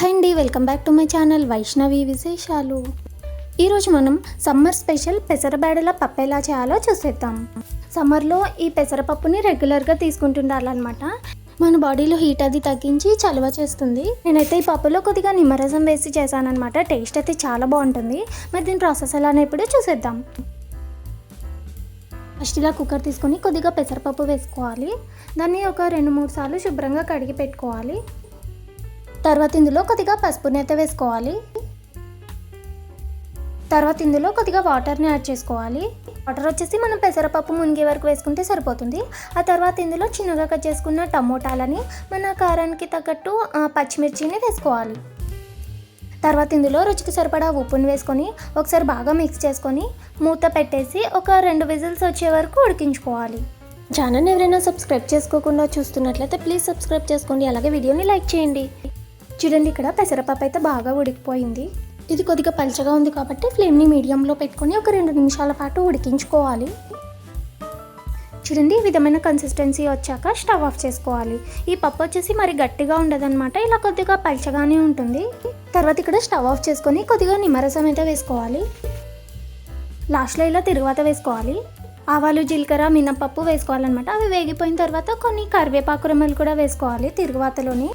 Hi అండి welcome back to my channel Vaishnavi విశేషాలు. ఈరోజు మనం సమ్మర్ స్పెషల్ పెసరబేడల పప్పు ఎలా చేయాలో చూసేద్దాం. సమ్మర్లో ఈ పెసరపప్పుని రెగ్యులర్గా తీసుకుంటుండాలన్నమాట. మన బాడీలో హీట్ అది తగ్గించి చలువ చేస్తుంది. నేనైతే ఈ పప్పులో కొద్దిగా నిమ్మరసం వేసి చేశానన్నమాట. టేస్ట్ అయితే చాలా బాగుంటుంది. మరి దీని ప్రాసెస్ ఎలానే ఇప్పుడు చూసేద్దాం. ఫస్ట్ ఇలా కుక్కర్ తీసుకొని కొద్దిగా పెసరపప్పు వేసుకోవాలి. దాన్ని ఒక రెండు మూడు సార్లు శుభ్రంగా కడిగి పెట్టుకోవాలి. తర్వాత ఇందులో కొద్దిగా పసుపుని అయితే వేసుకోవాలి. తర్వాత ఇందులో కొద్దిగా వాటర్ని యాడ్ చేసుకోవాలి. వాటర్ వచ్చేసి మనం పెసరపప్పు మునిగే వరకు వేసుకుంటే సరిపోతుంది. ఆ తర్వాత ఇందులో చిన్నగా కట్ చేసుకున్న టమోటాలని మన కారానికి తగ్గట్టు పచ్చిమిర్చిని వేసుకోవాలి. తర్వాత ఇందులో రుచికి సరిపడా ఉప్పుని వేసుకొని ఒకసారి బాగా మిక్స్ చేసుకొని మూత పెట్టేసి ఒక రెండు విజిల్స్ వచ్చే వరకు ఉడికించుకోవాలి. ఛానల్ ఎవరైనా సబ్స్క్రైబ్ చేసుకోకుండా చూస్తున్నట్లయితే ప్లీజ్ సబ్స్క్రైబ్ చేసుకోండి. అలాగే వీడియోని లైక్ చేయండి. చూడండి ఇక్కడ పెసరపప్పు అయితే బాగా ఉడికిపోయింది. ఇది కొద్దిగా పలచగా ఉంది కాబట్టి ఫ్లేమ్ని మీడియంలో పెట్టుకొని ఒక రెండు నిమిషాల పాటు ఉడికించుకోవాలి. చూడండి ఈ విధమైన కన్సిస్టెన్సీ వచ్చాక స్టవ్ ఆఫ్ చేసుకోవాలి. ఈ పప్పు వచ్చేసి మరి గట్టిగా ఉండదన్నమాట ఇలా కొద్దిగా పలచగానే ఉంటుంది. తర్వాత ఇక్కడ స్టవ్ ఆఫ్ చేసుకొని కొద్దిగా నిమ్మరసం అయితే వేసుకోవాలి. లాస్ట్లో ఇలా తిరువాత వేసుకోవాలి. ఆవాలు జీలకర్ర మినపప్పు వేసుకోవాలన్నమాట. అవి వేగిపోయిన తర్వాత కొన్ని కరివేపాకు రెమ్మలు కూడా వేసుకోవాలి తిరుగువాతలోని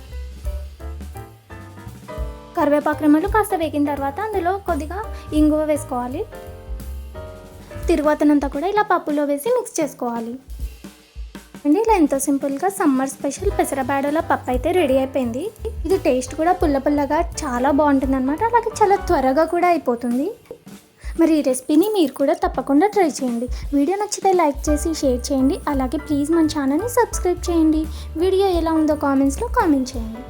కరివేపాకు రెమ్మలు కాస్త వేగిన తర్వాత అందులో కొద్దిగా ఇంగువ వేసుకోవాలి. తిరుగుతనంతా కూడా ఇలా పప్పులో వేసి మిక్స్ చేసుకోవాలి. అండి ఇలా ఎంతో సింపుల్గా సమ్మర్ స్పెషల్ పెసరబేడల పప్పు అయితే రెడీ అయిపోయింది. ఇది టేస్ట్ కూడా పుల్ల పుల్లగా చాలా బాగుంటుంది అనమాట అలాగే చాలా త్వరగా కూడా అయిపోతుంది. మరి ఈ రెసిపీని మీరు కూడా తప్పకుండా ట్రై చేయండి. వీడియో నచ్చితే లైక్ చేసి షేర్ చేయండి. అలాగే ప్లీజ్ మన ఛానల్ని సబ్స్క్రైబ్ చేయండి. వీడియో ఎలా ఉందో కామెంట్స్లో కామెంట్ చేయండి.